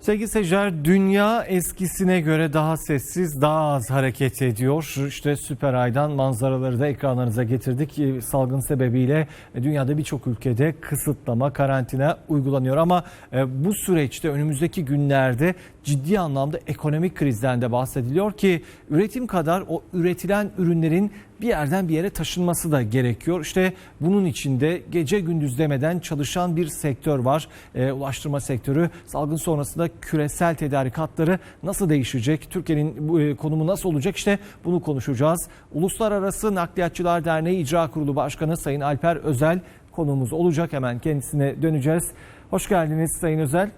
Sevgili seyirciler, dünya eskisine göre daha sessiz, daha az hareket ediyor. İşte Süper Ay'dan manzaraları da ekranlarınıza getirdik. Ee, Salgın sebebiyle dünyada birçok ülkede kısıtlama, karantina uygulanıyor. Ama e, bu süreçte önümüzdeki günlerde ciddi anlamda ekonomik krizden de bahsediliyor ki üretim kadar o üretilen ürünlerin bir yerden bir yere taşınması da gerekiyor. İşte bunun içinde gece gündüz demeden çalışan bir sektör var. E, ulaştırma sektörü salgın sonrasında küresel tedarik hatları nasıl değişecek? Türkiye'nin e, konumu nasıl olacak? İşte bunu konuşacağız. Uluslararası Nakliyatçılar Derneği İcra Kurulu Başkanı Sayın Alper Özel konuğumuz olacak. Hemen kendisine döneceğiz. Hoş geldiniz Sayın Özel.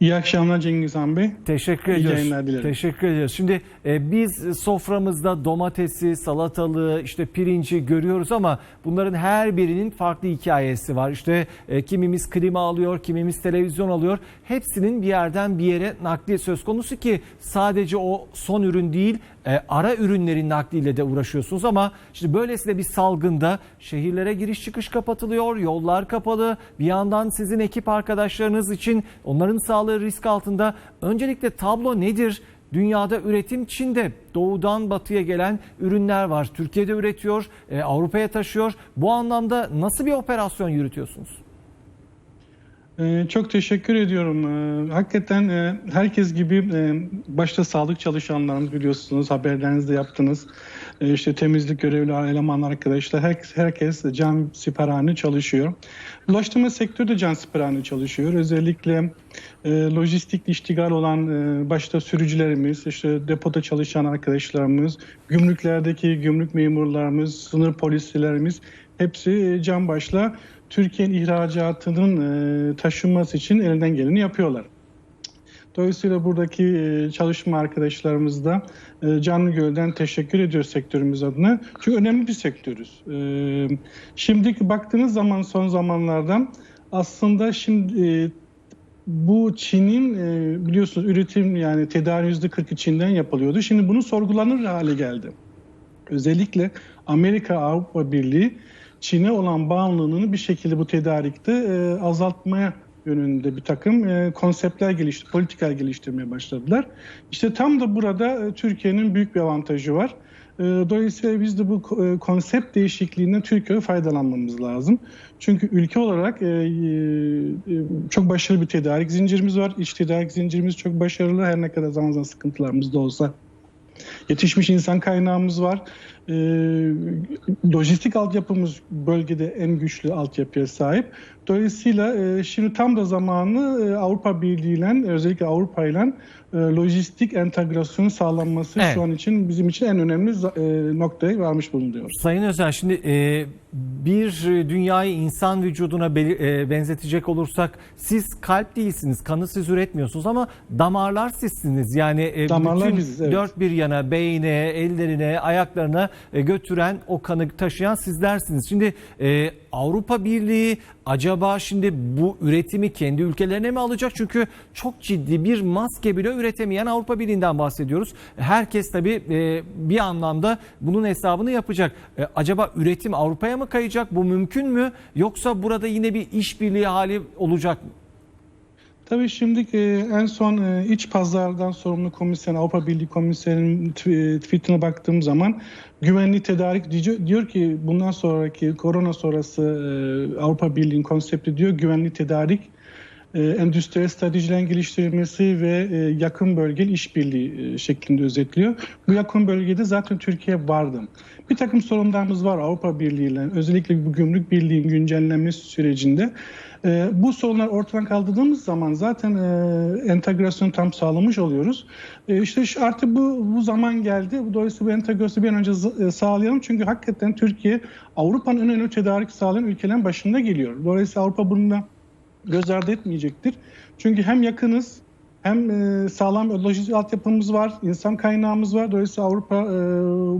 İyi akşamlar Cengiz Han Bey. Teşekkür İyi ediyoruz. yayınlar dilerim. Teşekkür ediyoruz. Şimdi e, biz soframızda domatesi, salatalığı, işte pirinci görüyoruz ama bunların her birinin farklı hikayesi var. İşte e, kimimiz klima alıyor, kimimiz televizyon alıyor. Hepsinin bir yerden bir yere nakli söz konusu ki sadece o son ürün değil, e, ara ürünlerin nakliyle de uğraşıyorsunuz ama işte böylesine bir salgında şehirlere giriş çıkış kapatılıyor, yollar kapalı. Bir yandan sizin ekip arkadaşlarınız için onların sağlığı risk altında. Öncelikle tablo nedir? Dünyada üretim Çin'de doğudan batıya gelen ürünler var. Türkiye'de üretiyor, e, Avrupa'ya taşıyor. Bu anlamda nasıl bir operasyon yürütüyorsunuz? Ee, çok teşekkür ediyorum. Ee, hakikaten e, herkes gibi e, başta sağlık çalışanlarımız biliyorsunuz haberlerinizde yaptınız. E, işte temizlik görevli elemanlar arkadaşlar herkes, herkes can siperhane çalışıyor. Ulaştırma sektörü de can siperhane çalışıyor. Özellikle e, lojistik iştigal olan e, başta sürücülerimiz, işte depoda çalışan arkadaşlarımız, gümrüklerdeki gümrük memurlarımız, sınır polislerimiz hepsi can başla Türkiye'nin ihracatının e, taşınması için elinden geleni yapıyorlar. Dolayısıyla buradaki e, çalışma arkadaşlarımız da e, canlı gölden teşekkür ediyor sektörümüz adına. Çünkü önemli bir sektörüz. E, Şimdiki baktığınız zaman son zamanlarda aslında şimdi bu Çin'in biliyorsunuz üretim yani tedarik %40'ı Çin'den yapılıyordu. Şimdi bunu sorgulanır hale geldi. Özellikle Amerika Avrupa Birliği Çin'e olan bağımlılığını bir şekilde bu tedarikte e, azaltmaya yönünde bir takım e, konseptler geliştir, politikalar geliştirmeye başladılar. İşte tam da burada e, Türkiye'nin büyük bir avantajı var. Dolayısıyla biz de bu ko- konsept değişikliğinden Türkiye'ye faydalanmamız lazım. Çünkü ülke olarak çok başarılı bir tedarik zincirimiz var. İç tedarik zincirimiz çok başarılı her ne kadar zaman zaman sıkıntılarımız da olsa. Yetişmiş insan kaynağımız var. Ee, lojistik altyapımız bölgede en güçlü altyapıya sahip. Dolayısıyla e, şimdi tam da zamanı e, Avrupa Birliği ile özellikle Avrupa ile e, lojistik entegrasyonun sağlanması Evet. şu an için bizim için en önemli e, noktaya varmış bulunuyoruz. Sayın Özel şimdi e, bir dünyayı insan vücuduna beli- e, benzetecek olursak siz kalp değilsiniz, kanı siz üretmiyorsunuz ama damarlar sizsiniz. Yani e, Damarlar bütün biziz, evet. dört bir yana beyne, ellerine, ayaklarına e, götüren o kanı taşıyan sizlersiniz. Şimdi e, Avrupa Birliği acaba şimdi bu üretimi kendi ülkelerine mi alacak? Çünkü çok ciddi bir maske bile üretemeyen Avrupa Birliği'nden bahsediyoruz. Herkes tabii e, bir anlamda bunun hesabını yapacak. E, acaba üretim Avrupa'ya mı kayacak? Bu mümkün mü? Yoksa burada yine bir işbirliği hali olacak mı? Tabii şimdi e, en son e, iç pazardan sorumlu komisyon Avrupa Birliği komiserinin e, tweetine baktığım zaman güvenli tedarik diyor, ki bundan sonraki korona sonrası Avrupa Birliği'nin konsepti diyor güvenli tedarik e, endüstriyel stratejilerin geliştirilmesi ve e, yakın bölgeli işbirliği e, şeklinde özetliyor. Bu yakın bölgede zaten Türkiye vardı. Bir takım sorunlarımız var Avrupa Birliği ile özellikle bu gümrük birliğin güncellenmesi sürecinde. E, bu sorunlar ortadan kaldırdığımız zaman zaten e, entegrasyonu tam sağlamış oluyoruz. E, işte artık bu, bu zaman geldi. Dolayısıyla bu entegrasyonu bir an önce e, sağlayalım. Çünkü hakikaten Türkiye Avrupa'nın en önemli tedarik sağlayan ülkelerin başında geliyor. Dolayısıyla Avrupa bunu da göz ardı etmeyecektir. Çünkü hem yakınız hem e, sağlam lojistik altyapımız var, insan kaynağımız var. Dolayısıyla Avrupa e,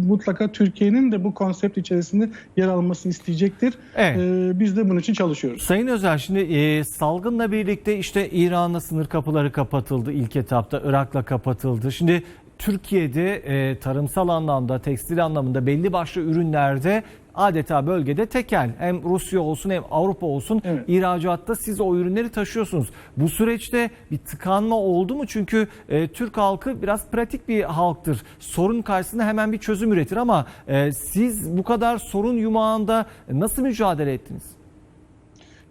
mutlaka Türkiye'nin de bu konsept içerisinde yer almasını isteyecektir. Evet. E, biz de bunun için çalışıyoruz. Sayın Özel şimdi e, salgınla birlikte işte İran'la sınır kapıları kapatıldı ilk etapta, Irak'la kapatıldı. Şimdi Türkiye'de e, tarımsal anlamda, tekstil anlamında belli başlı ürünlerde adeta bölgede tekel. Hem Rusya olsun hem Avrupa olsun Evet. ihracatta siz o ürünleri taşıyorsunuz. Bu süreçte bir tıkanma oldu mu? Çünkü e, Türk halkı biraz pratik bir halktır. Sorun karşısında hemen bir çözüm üretir ama e, siz bu kadar sorun yumağında nasıl mücadele ettiniz?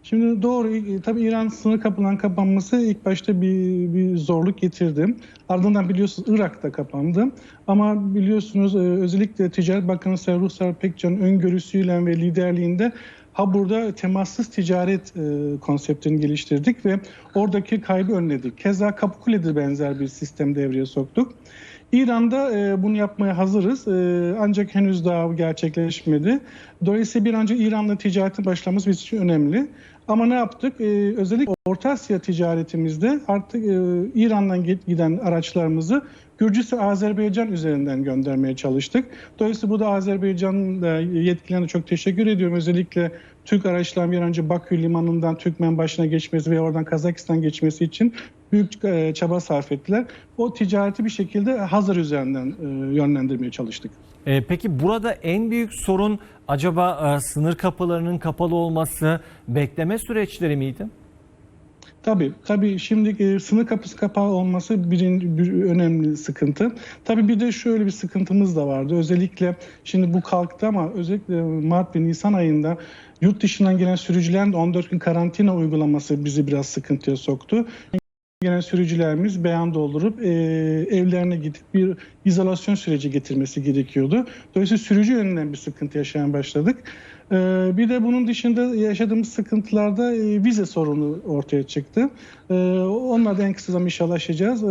Şimdi doğru e, tabii İran sınır kapılan kapanması ilk başta bir, bir zorluk getirdi. Ardından biliyorsunuz Irak'ta kapandı. Ama biliyorsunuz e, özellikle Ticaret Bakanı Sayın Ruhsar Pekcan'ın öngörüsüyle ve liderliğinde ha burada temassız ticaret e, konseptini geliştirdik ve oradaki kaybı önledik. Keza Kapıkule'de benzer bir sistem devreye soktuk. İran'da bunu yapmaya hazırız ancak henüz daha gerçekleşmedi. Dolayısıyla bir an önce İran'la ticarete başlamamız bizim için önemli. Ama ne yaptık? E, özellikle Orta Asya ticaretimizde artık e, İran'dan giden araçlarımızı Gürcistan, Azerbaycan üzerinden göndermeye çalıştık. Dolayısıyla bu da Azerbaycan'ın yetkililerine çok teşekkür ediyorum. Özellikle Türk araçların bir önce Bakü limanından Türkmen başına geçmesi ve oradan Kazakistan geçmesi için büyük e, çaba sarf ettiler. O ticareti bir şekilde Hazar üzerinden e, yönlendirmeye çalıştık. E, peki burada en büyük sorun acaba e, sınır kapılarının kapalı olması, bekleme süreçleri miydi? Tabii, tabii şimdi e, sınır kapısı kapağı olması birinci bir önemli sıkıntı. Tabii bir de şöyle bir sıkıntımız da vardı. Özellikle şimdi bu kalktı ama özellikle Mart ve Nisan ayında yurt dışından gelen sürücülerin de 14 gün karantina uygulaması bizi biraz sıkıntıya soktu. Gelen sürücülerimiz beyan doldurup e, evlerine gidip bir izolasyon süreci getirmesi gerekiyordu. Dolayısıyla sürücü yönünden bir sıkıntı yaşayan başladık. E, bir de bunun dışında yaşadığımız sıkıntılarda e, vize sorunu ortaya çıktı. E, onunla da en kısa zamanda inşallah aşacağız. E,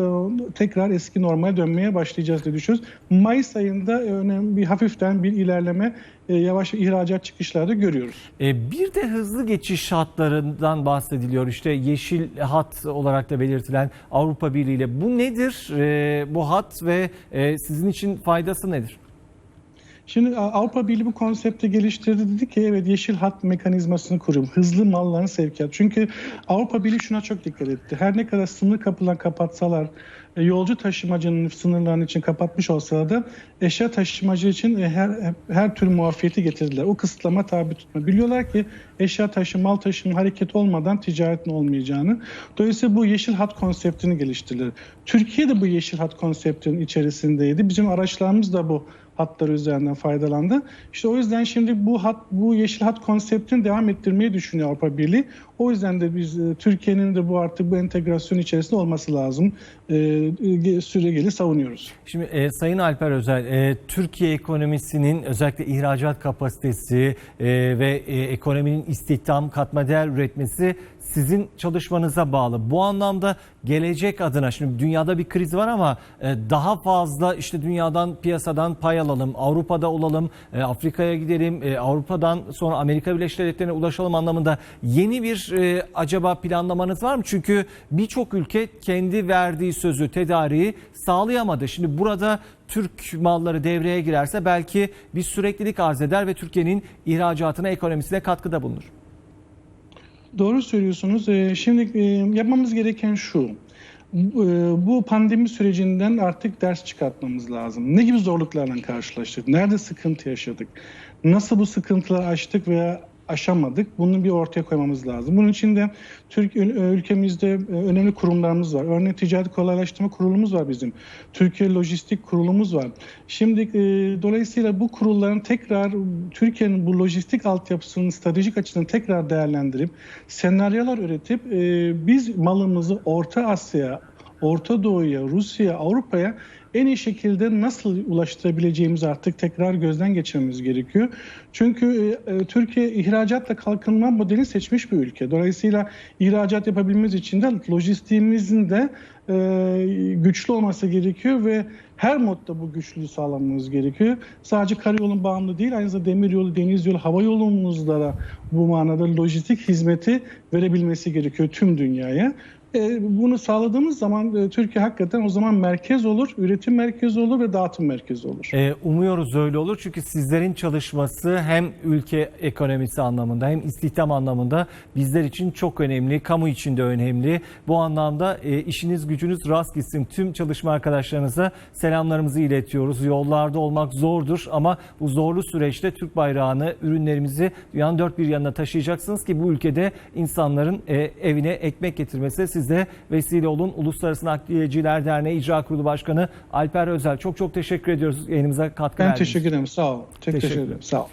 tekrar eski normale dönmeye başlayacağız diye düşünüyoruz. Mayıs ayında önemli bir hafiften bir ilerleme e, yavaş ihracat çıkışlarda görüyoruz. E, bir de hızlı geçiş hatlarından bahsediliyor. İşte yeşil hat olarak da belirtilen Avrupa Birliği ile. Bu nedir? E, bu hat ve e, sizin için faydası nedir? Şimdi Avrupa Birliği bu konsepti geliştirdi. Dedi ki evet yeşil hat mekanizmasını kuruyorum. Hızlı malların sevkiyatı. Çünkü Avrupa Birliği şuna çok dikkat etti. Her ne kadar sınır kapılan kapatsalar, e, yolcu taşımacının sınırlarını için kapatmış olsalar da eşya taşımacı için e, her her tür muafiyeti getirdiler. O kısıtlama tabi tutma. Biliyorlar ki eşya taşıma, mal taşıma hareket olmadan ticaretin olmayacağını. Dolayısıyla bu yeşil hat konseptini geliştirdiler. Türkiye de bu yeşil hat konseptinin içerisindeydi. Bizim araçlarımız da bu hatlar üzerinden faydalandı. İşte o yüzden şimdi bu hat bu yeşil hat konseptini devam ettirmeyi düşünüyor Avrupa Birliği. O yüzden de biz e, Türkiye'nin de bu artık bu entegrasyon içerisinde olması lazım. E, e, süregeli savunuyoruz. Şimdi e, Sayın Alper Özel, e, Türkiye ekonomisinin özellikle ihracat kapasitesi e, ve e, ekonominin istihdam katma değer üretmesi sizin çalışmanıza bağlı. Bu anlamda gelecek adına şimdi dünyada bir kriz var ama e, daha fazla işte dünyadan piyasadan pay alalım, Avrupa'da olalım, Afrika'ya gidelim, Avrupa'dan sonra Amerika Birleşik Devletleri'ne ulaşalım anlamında yeni bir e, acaba planlamanız var mı? Çünkü birçok ülke kendi verdiği sözü, tedariği sağlayamadı. Şimdi burada Türk malları devreye girerse belki bir süreklilik arz eder ve Türkiye'nin ihracatına, ekonomisine katkıda bulunur. Doğru söylüyorsunuz. Ee, Şimdi e, yapmamız gereken şu. E, bu pandemi sürecinden artık ders çıkartmamız lazım. Ne gibi zorluklarla karşılaştık? Nerede sıkıntı yaşadık? Nasıl bu sıkıntıları aştık veya aşamadık? Bunu bir ortaya koymamız lazım. Bunun için de Türk ülkemizde e, önemli kurumlarımız var. Örneğin Ticaret Kolaylaştırma Kurulumuz var bizim. Türkiye Lojistik Kurulumuz var. Şimdi e, dolayısıyla bu kurulların tekrar Türkiye'nin bu lojistik altyapısının stratejik açıdan tekrar değerlendirip senaryolar üretip e, biz malımızı Orta Asya'ya, Orta Doğu'ya, Rusya'ya, Avrupa'ya en iyi şekilde nasıl ulaştırabileceğimizi artık tekrar gözden geçirmemiz gerekiyor. Çünkü e, Türkiye ihracatla kalkınma modelini seçmiş bir ülke. Dolayısıyla ihracat yapabilmemiz için de lojistiğimizin de e, güçlü olması gerekiyor ve her modda bu güçlüğü sağlamamız gerekiyor. Sadece karayolun bağımlı değil, aynı zamanda demiryolu, deniz yolu, hava yolumuzda da bu manada lojistik hizmeti verebilmesi gerekiyor tüm dünyaya. E, bunu sağladığımız zaman e, Türkiye hakikaten o zaman merkez olur, üretim merkezi olur ve dağıtım merkezi olur. Ee, umuyoruz öyle olur çünkü sizlerin çalışması hem ülke ekonomisi anlamında hem istihdam anlamında bizler için çok önemli, kamu için de önemli. Bu anlamda e, işiniz gücünüz rast gitsin. Tüm çalışma arkadaşlarınıza selamlarımızı iletiyoruz. Yollarda olmak zordur ama bu zorlu süreçte Türk bayrağını, ürünlerimizi dünyanın dört bir yanına taşıyacaksınız ki bu ülkede insanların e, evine ekmek getirmesi size vesile olun. Uluslararası Nakliyeciler Derneği İcra Kurulu Başkanı Alper Özel çok çok teşekkür ediyoruz yayınımıza katkı Ben verdiğiniz için. teşekkür ederim. Sağ olun. Çok Teşekkür teşekkür ederim. Sağ olun.